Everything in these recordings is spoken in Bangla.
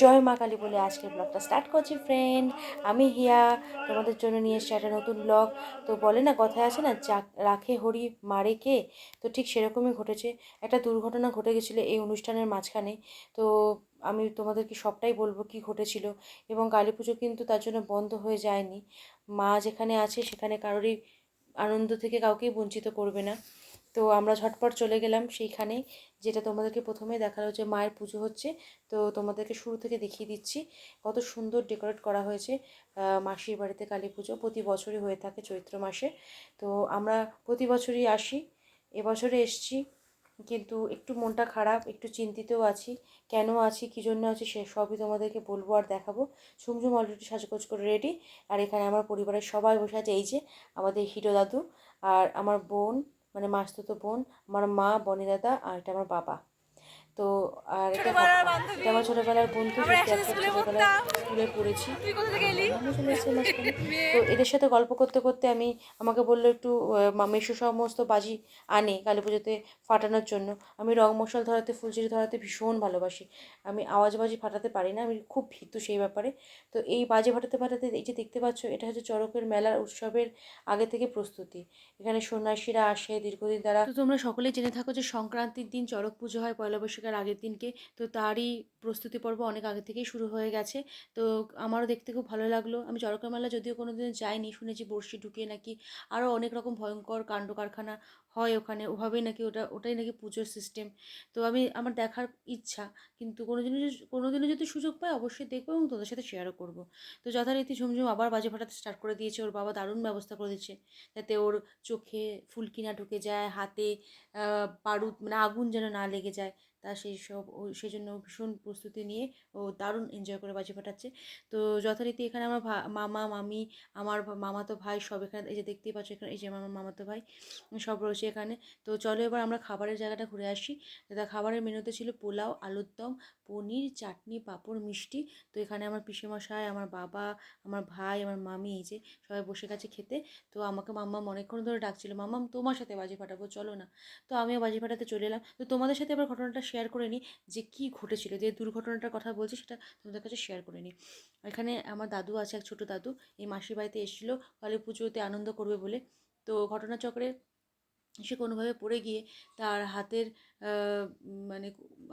জয় মা কালী বলে আজকের ব্লগটা স্টার্ট করছি ফ্রেন্ড আমি হিয়া, তোমাদের জন্য নিয়ে এসেছি একটা নতুন ব্লগ তো বলে না, কথায় আছে না, যা রাখে হরি মারে কে? তো ঠিক সেরকমই ঘটেছে। একটা দুর্ঘটনা ঘটে গেছিল এই অনুষ্ঠানের মাঝখানে। তো আমি তোমাদেরকে সবটাই বলব কি ঘটেছিল। এবং কালী পুজো কিন্তু তার জন্য বন্ধ হয়ে যায়নি। মা যেখানে আছে, সেখানে কারোরই আনন্দ থেকে কাউকেই বঞ্চিত করবে না। তো আমরা ঝটপট চলে গেলাম সেইখানে, যেটা তোমাদেরকে প্রথমে দেখাল যে মায়ের পুজো হচ্ছে। তো তোমাদেরকে শুরু থেকে দেখিয়ে দিচ্ছি কত সুন্দর ডেকোরেট করা হয়েছে মাসির বাড়িতে কালী পুজো প্রতি বছরই হয়ে থাকে চৈত্র মাসে। তো আমরা প্রতি বছরই আসি, এবছরে এসছি, কিন্তু একটু মনটা খারাপ, একটু চিন্তিতও আছি, কেন আছি, কী জন্য আছি, সে সবই তোমাদেরকে বলব আর দেখাবো। ঝুমঝুম অলরেডি সাজগোজ করে রেডি। আর এখানে আমার পরিবারের সবাই বসে আছে, এই যে আমাদের হিরো দাদু আর আমার বোন মানে মাসতুতো বোন আমার মা বনি দাদা আর এটা আমার বাবা। তো আর আমার ছোটোবেলার বন্ধু স্কুলে পড়েছি। তো এদের সাথে গল্প করতে করতে আমি আমাকে বলল একটু আহ, মা- মেসো সমস্ত বাজি আনে কালী পুজোতে ফাটানোর জন্য। আমি রং মশাল ধরাতে ফুলঝুরি ধরাতে ভীষণ ভালোবাসি। আমি আওয়াজ বাজি ফাটাতে পারি না আমি খুব ভীতু সেই ব্যাপারে। তো এই বাজি ফাটাতে ফাটাতে এই যে দেখতে পাচ্ছ এটা হচ্ছে চড়কের মেলার উৎসবের আগে থেকে প্রস্তুতি। এখানে সন্ন্যাসীরা আসে দীর্ঘদিন দ্বারা তো তোমরা সকলেই জেনে থাকো যে সংক্রান্তির দিন চড়ক পুজো হয় পয়লা বৈশাখের আগের দিনকে। তো তারই প্রস্তুতি পর্ব অনেক আগে থেকেই শুরু হয়ে গেছে। তো আমারও দেখতে খুব ভালো লাগল। আমি চরকা মেলা যদিও কোনো দিন যাইনি, শুনেছি বড়শি ঢুকিয়ে নাকি আরও অনেক রকম ভয়ঙ্কর কাণ্ড কারখানা হয় ওখানে। ওভাবেই নাকি ওটা, ওটাই নাকি পুজোর সিস্টেম তো আমি, আমার দেখার ইচ্ছা, কিন্তু কোনো দিনও কোনো দিনও যদি সুযোগ পাই অবশ্যই দেখব এবং তোদের সাথে শেয়ারও করব। তো যথারীতি ঝুমঝুম আবার বাজে ফাটাতে স্টার্ট করে দিয়েছে। ওর বাবা দারুণ ব্যবস্থা করে দিচ্ছে। যাতে ওর চোখে ফুলকি না ঢুকে যায়, হাতে বারুদ মানে আগুন যেন না লেগে যায়। তা সেই সব সেই জন্য ভীষণ প্রস্তুতি নিয়ে ও দারুণ এনজয় করে বাজি ফাটাচ্ছে। তো যথারীতি এখানে আমার মামা, মামি, আমার মামাতো ভাই সব এখানে, এই যে দেখতেই পাচ্ছ এখানে, এই যে আমার মামাতো ভাই, সব রয়েছে এখানে। তো চলো এবার আমরা খাবারের জায়গাটা ঘুরে আসি। তা খাবারের মেনুতে ছিল পোলাও, আলুর দম, পনির, চাটনি, পাঁপড়, মিষ্টি। তো এখানে আমার পিসেমশাই, আমার বাবা, আমার ভাই, আমার মামি, এই যে সবাই বসে গেছে খেতে। তো আমাকে মাম্মা অনেকক্ষণ ধরে ডাকছিল মাম্মাম তোমার সাথে বাজি ফাটাবো, চলো না। তো আমিও বাজি ফাটাতে চলে এলাম। তো তোমাদের সাথে এবার ঘটনাটা শেয়ার করে নিই যে কী ঘটেছিল, যে দুর্ঘটনাটার কথা বলছি সেটা তোমাদের কাছে শেয়ার করে নিই। এখানে আমার দাদু আছে, এক ছোটো দাদু, এই মাসির বাড়িতে এসেছিল, কালী পুজোতে আনন্দ করবে বলে। তো ঘটনাচক্রে সে কোনোভাবে পড়ে গিয়ে তার হাতের মানে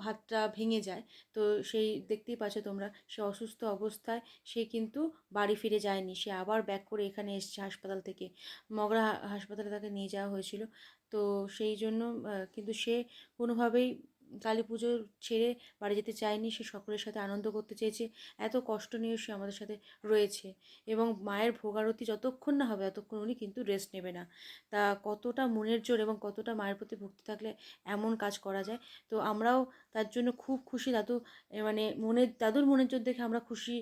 হাতটা ভেঙে যায়। তো সেই দেখতেই পাচ্ছ তোমরা, সে অসুস্থ অবস্থায় সে কিন্তু বাড়ি ফিরে যায়নি। সে আবার ব্যাক করে এখানে এসছে হাসপাতাল থেকে। মগরা হাসপাতালে তাকে নিয়ে যাওয়া হয়েছিল। তো সেই জন্য কিন্তু সে কোনোভাবেই কালী পুজো ছেড়ে বাড়ি যেতে চায়নি, সে সকলের সাথে আনন্দ করতে চেয়েছে, এত কষ্ট নিয়ে সে আমাদের সাথে রয়েছে। এবং মায়ের ভোগারতি যতক্ষণ না হবে, ততক্ষণ উনি কিন্তু রেস্ট নেবে না। তা কতটা মনের জোর এবং কতটা মায়ের প্রতি ভক্তি থাকলে এমন কাজ করা যায়? তো আমরাও তার জন্য খুব খুশি। দাদু মানে মনের, দাদুর মনের জোর দেখে আমরা খুশি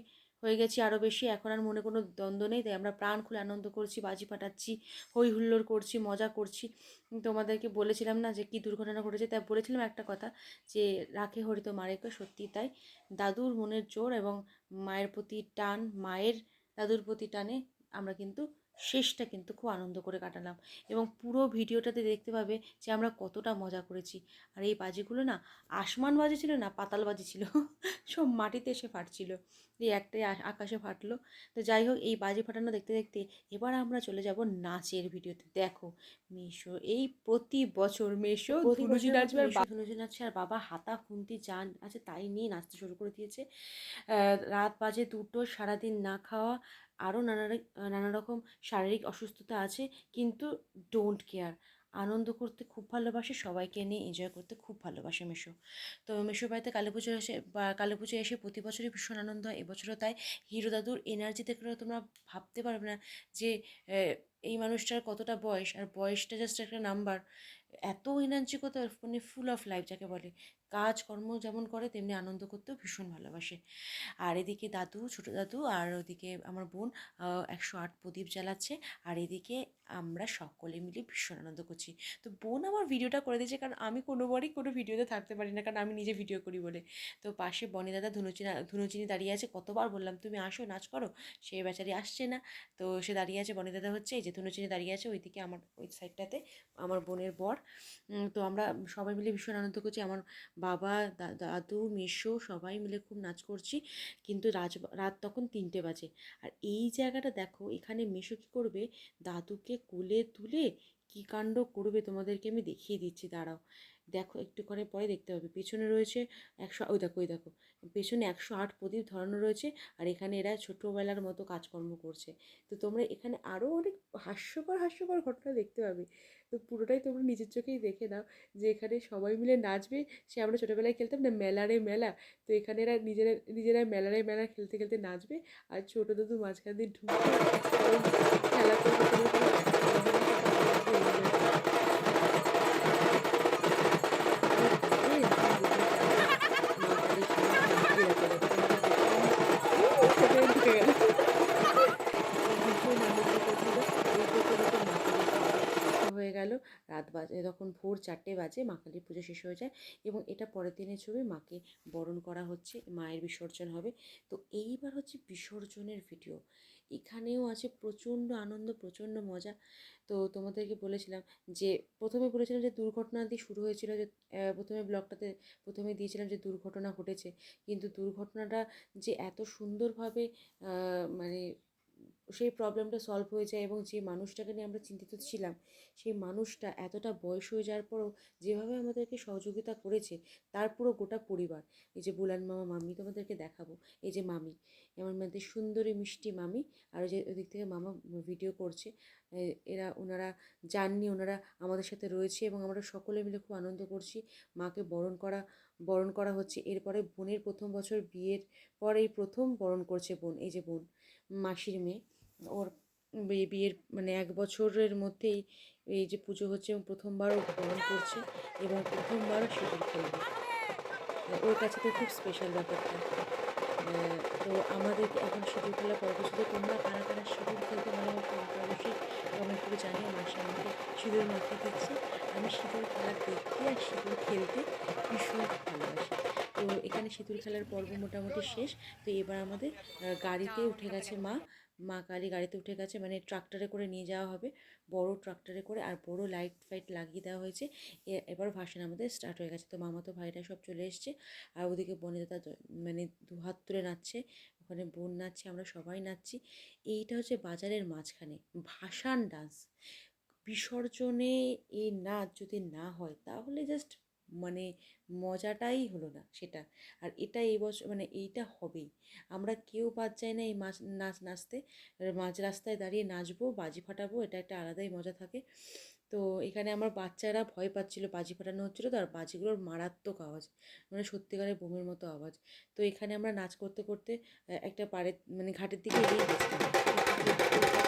হয়ে গেছি আরও বেশি। এখন আর মনে কোনো দ্বন্দ্ব নেই, তাই আমরা প্রাণ খুলে আনন্দ করছি, বাজি ফাটাচ্ছি হই হুল্লোড় করছি, মজা করছি। তোমাদেরকে বলেছিলাম না যে কী দুর্ঘটনা ঘটেছে? তাই বলেছিলাম একটা কথা যে, রাখে হরিত মারেকে সত্যি তাই। দাদুর মনের জোর এবং মায়ের প্রতি টান, মায়ের দাদুর প্রতি টানে আমরা কিন্তু শেষটা কিন্তু খুব আনন্দ করে কাটালাম। এবং পুরো ভিডিওটাতে দেখতে পাবে যে আমরা কতটা মজা করেছি। আর এই বাজিগুলো না আসমান বাজি ছিল না পাতাল বাজি ছিল। সব মাটিতে এসে ফাটছিল। এই একটাই আকাশে ফাটলো। তো যাই হোক এই বাজি ফাটানো দেখতে দেখতে এবার আমরা চলে যাব নাচের ভিডিওতে। দেখো মেশো এই প্রতি বছর মেশো ধুনুচি নাচবে আর নাচছে আর বাবা হাতা খুন্তি যান আছে তাই নিয়ে নাচতে শুরু করে দিয়েছে। রাত বাজে দুটো সারাদিন না খাওয়া আরও নানা নানা রকম শারীরিক অসুস্থতা আছে, কিন্তু ডোন্ট কেয়ার আনন্দ করতে খুব ভালোবাসে, সবাইকে নিয়ে এনজয় করতে খুব ভালোবাসে মেশো। তো মেশো বাড়িতে কালী পুজো এসে, বা কালী পুজো এসে প্রতি বছরই ভীষণ আনন্দ হয়, এবছরও তাই। হিরো দাদুর এনার্জি দেখলে তোমরা ভাবতে পারবে না যে এই মানুষটার কতটা বয়স আর বয়সটা জাস্ট একটা নাম্বার এত এনার্জি কত মানে ফুল অফ লাইফ যাকে বলে। কাজ কর্ম যেমন করে, তেমনি আনন্দ করতেও ভীষণ ভালোবাসে। আর এদিকে দাদু, ছোটো দাদু, আর ওদিকে আমার বোন একশো আট প্রদীপ জ্বালাচ্ছে। আর এদিকে আমরা সকলে মিলে ভীষণ আনন্দ করছি। তো বোন আমার ভিডিওটা করে দিয়েছে কারণ আমি কোনোবারই কোনো ভিডিওতে থাকতে পারি না, কারণ আমি নিজে ভিডিও করি বলে। তো পাশে বনি দাদা ধুনুচিনা ধুনুচিনি দাঁড়িয়ে আছে, কতবার বললাম, তুমি আসো, নাচ করো। সে বেচারি আসছে না। তো সে দাঁড়িয়ে আছে, বনি দাদা হচ্ছে, এই যে ধুনুচিনি দাঁড়িয়ে আছে ওইদিকে আমার, ওই সাইডটাতে আমার বোনের বর। তো আমরা সবাই মিলে ভীষণ আনন্দ করছি। আমার বাবা দাদু, মিশো সবাই মিলে খুব নাচ করছি। কিন্তু রাজ, রাত তখন তিনটে বাজে। আর এই জায়গাটা দেখো, এখানে মিশো কী করবে? দাদুকে কোলে তুলে কী কাণ্ড করবে তোমাদেরকে আমি দেখিয়ে দিচ্ছি, দাঁড়াও। দেখো, একটু করে পরে দেখতে পাবে। পেছনে রয়েছে একশো, ওই দেখো ওই দেখো, পেছনে একশো আট প্রদীপ ধরানো রয়েছে আর এখানে এরা ছোটোবেলার মতো কাজকর্ম করছে। তো তোমরা এখানে আরও অনেক হাস্যকর হাস্যকর ঘটনা দেখতে পাবে। তো পুরোটাই তোমরা নিজের চোখেই দেখে নাও যে এখানে সবাই মিলে নাচবে। সে আমরা ছোটোবেলায় খেলতাম না, মেলারে মেলা। তো এখানে এরা নিজেরা নিজেরা মেলারে মেলা খেলতে খেলতে নাচবে আর ছোটো দাদু মাঝখান দিয়ে ঢুকে ওরম খেলা করবে। তখন ভোর চারটে বাজে, মা কালীর পুজো শেষ হয়ে যায় এবং এটা পরের দিনের ছবি, মাকে বরণ করা হচ্ছে, মায়ের বিসর্জন হবে। তো এইবার হচ্ছে বিসর্জনের ভিডিও এখানেও আছে প্রচণ্ড আনন্দ, প্রচণ্ড মজা। তো তোমাদেরকে বলেছিলাম যে, প্রথমে বলেছিলাম যে দুর্ঘটনা দিয়ে শুরু হয়েছিল যে প্রথমে ব্লগটাতে প্রথমে দিয়েছিলাম যে দুর্ঘটনা ঘটেছে। কিন্তু দুর্ঘটনাটা যে এত সুন্দরভাবে মানে সেই প্রবলেমটা সলভ হয়ে যায় এবং যে মানুষটাকে নিয়ে আমরা চিন্তিত ছিলাম, সেই মানুষটা এতটা বয়স হয়ে যাওয়ার পরও যেভাবে আমাদেরকে সহযোগিতা করেছে, তার পুরো গোটা পরিবার। এই যে বুলান মামা, মামি তোমাদেরকে দেখাবো। এই যে মামি, আমার মধ্যে সুন্দরী, মিষ্টি মামি আর যে ওদিক থেকে মামা ভিডিও করছে। এরা, ওনারা যাননি ওনারা আমাদের সাথে রয়েছে এবং আমরা সকলে মিলে খুব আনন্দ করছি। মাকে বরণ করা বরণ করা হচ্ছে। এরপরে বোনের প্রথম বছর বিয়ের পরেই প্রথম বরণ করছে বোন, এই যে বোন, মাসির মেয়ে। ওর বিয়ে- বিয়ের মানে এক বছরের মধ্যেই এই যে পুজো হচ্ছে এবং প্রথমবারও বরণ করছে। এবং প্রথমবারও সেটা করবে। ওর কাছে তো খুব স্পেশাল ব্যাপারটা। তো আমাদের এখন সিঁদুর খেলা পর্ব শুধু তোমরা কারা কারা সিঁদুর খেলতে আমাকে অবশ্যই কমেন্ট করে জানিয়ে মাসে আমাকে সিঁদুর মাখিয়ে দিচ্ছে। আমি সিঁদুর খেলা দেখতে আর সিঁদুর খেলতে ভীষণ ভালোবাসি। তো এখানে সিঁদুর খেলার পর্ব মোটামুটি শেষ। তো এবার আমাদের গাড়িতে উঠে গেছে মা। মা কালী গাড়িতে উঠে গেছে মানে ট্রাক্টরে করে নিয়ে যাওয়া হবে। বড় ট্রাক্টরে করে আর বড় লাইট ফাইট লাগিয়ে দেওয়া হয়েছে। এ- এবার ভাসান আমাদের স্টার্ট হয়ে গেছে। তো মামাতো ভাইরা সব চলে এসছে। আর ওদিকে বনে দাদা মানে দু হাত তুলে নাচছে। ওখানে বোন নাচছে, আমরা সবাই নাচছি। এইটা হচ্ছে বাজারের মাঝখানে। ভাসান ডান্স বিসর্জনে এই নাচ যদি না হয়, তাহলে জাস্ট মানে মজাটাই হলো না সেটা। আর এটা এই বছর মানে এইটা হবেই। আমরা কেউ বাদ যাই না এই মাছ, নাচ নাচতে। মাঝ রাস্তায় দাঁড়িয়ে নাচবো, বাজি ফাটাবো, এটা একটা আলাদাই মজা থাকে। তো এখানে আমার বাচ্চারা ভয় পাচ্ছিল, বাজি ফাটানো হচ্ছিল তো আর বাজিগুলোর মারাত্মক আওয়াজ। মানে সত্যিকারের বোমের মতো আওয়াজ। তো এখানে আমরা নাচ করতে করতে একটা পাড়ের মানে ঘাটের দিকে এগিয়ে গেছিলাম।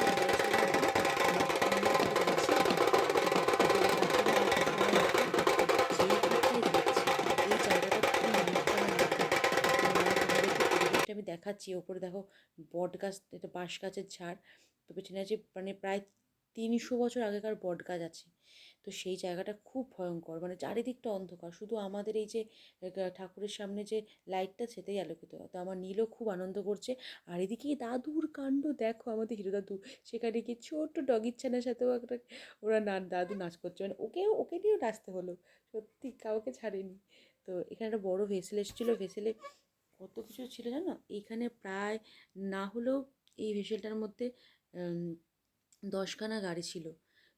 দেখাচ্ছি, ওপরে দেখো বট গাছ এটা বাঁশ গাছের ঝাড়। তো পেছনে আছে মানে প্রায় তিনশো বছর আগেকার বট গাছ আছে। তো সেই জায়গাটা খুব ভয়ঙ্কর মানে চারিদিকটা অন্ধকার। শুধু আমাদের এই যে ঠাকুরের সামনে যে লাইটটা, সেটাই আলোকিত। তো আমার নীলও খুব আনন্দ করছে। আর এদিকে দাদুর কাণ্ড, দেখো আমাদের হিরো দাদু। সেখানে গিয়ে ছোট্ট ডগির ছানার সাথেও একটা, ওরা না দাদু নাচ করছে। মানে ওকেও, ওকে নিয়েও নাচতে হলো। সত্যি, কাউকে ছাড়েনি। তো এখানে একটা বড় ভেসেল এসেছিল। ভেসেলে কত কিছু ছিল জানো? এখানে প্রায় না হলেও এই ভেসেলটার মধ্যে দশখানা গাড়ি ছিল।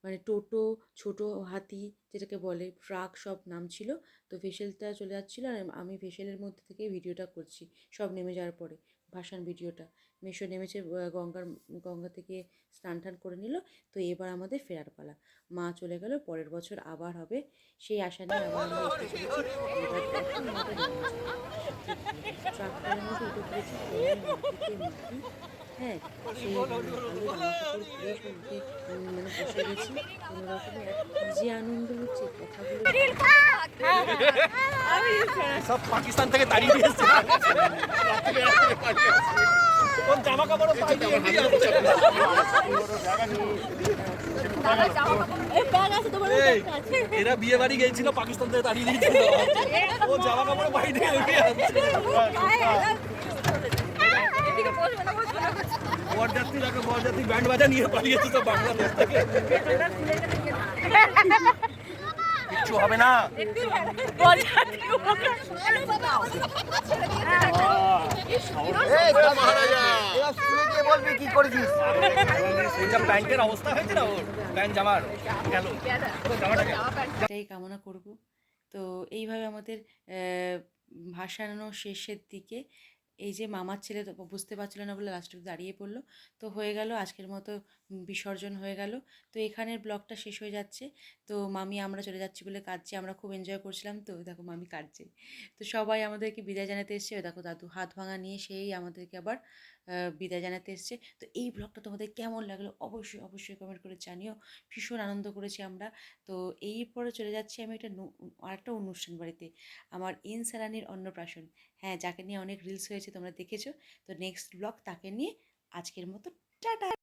মানে টোটো, ছোট হাতি যেটাকে বলে, ট্রাক সব নাম ছিল। তো ভেসেলটা চলে যাচ্ছিল আর আমি ভেসেলের মধ্যে থেকে ভিডিওটা করছি। সব নেমে যাওয়ার পরে, ভাসান ভিডিওটা। মেশো নেমেছে গঙ্গার গঙ্গা থেকে স্নান টান করে নিল। তো এবার আমাদের ফেরার পালা। মা চলে গেল পরের বছর আবার হবে। সেই আশা নিয়ে আবার হ্যাঁ সেই জামা কাপড় পরে সব মানে বসে গেছি। কোনো রকমের যে আনন্দ হচ্ছে কথাগুলো সব পাকিস্তান থেকে তাড়িয়ে দিয়ে এসছে ওর জামা কাপড় এরা বিয়ে বাড়ি গিয়েছিল পাকিস্তান থেকে তাড়িয়ে দিয়েছিল। ও জামা কাপড় পাইনি এমনি আছে বরযাত্রী দেখো বরযাত্রী ব্যান্ড বাজা নিয়ে পালিয়েছে তো বাংলাদেশ থেকে। কিচ্ছু হবে না। এই যা। প্যান্টের অবস্থা হয়েছে না ওর? প্যান্ট জামার গেল। এটাই কামনা করব। তো এইভাবে আমাদের ভাসানো শেষের দিকে এই যে মামার ছেলে বুঝতে পারছিল না বলে লাস্টে দাঁড়িয়ে পড়ল। তো হয়ে গেল আজকের মতো বিসর্জন হয়ে গেল। তো এখানের ব্লগটা শেষ হয়ে যাচ্ছে। তো মামি, আমরা চলে যাচ্ছি বলে কাঁদছে। আমরা খুব এনজয় করছিলাম। তো দেখো মামি কাঁদছে। তো সবাই আমাদেরকে বিদায় জানাতে এসছে। দেখো দাদু হাত ভাঙা নিয়ে সেই আমাদেরকে আবার বিদায় জানাতে এসছে। তো এই ব্লগটা তোমাদের কেমন লাগল অবশ্যই অবশ্যই কমেন্ট করে জানিও। ভীষণ আনন্দ করেছি আমরা। তো এই পরে চলে যাচ্ছি আমি একটা আরেকটা অনুষ্ঠান বাড়িতে। আমার ইন সারানির অন্নপ্রাশন। হ্যাঁ যাকে নিয়ে অনেক রিলস হয়েছে তোমরা দেখেছ। তো নেক্সট ব্লগ তাকে নিয়ে আজকের মতো টাটা।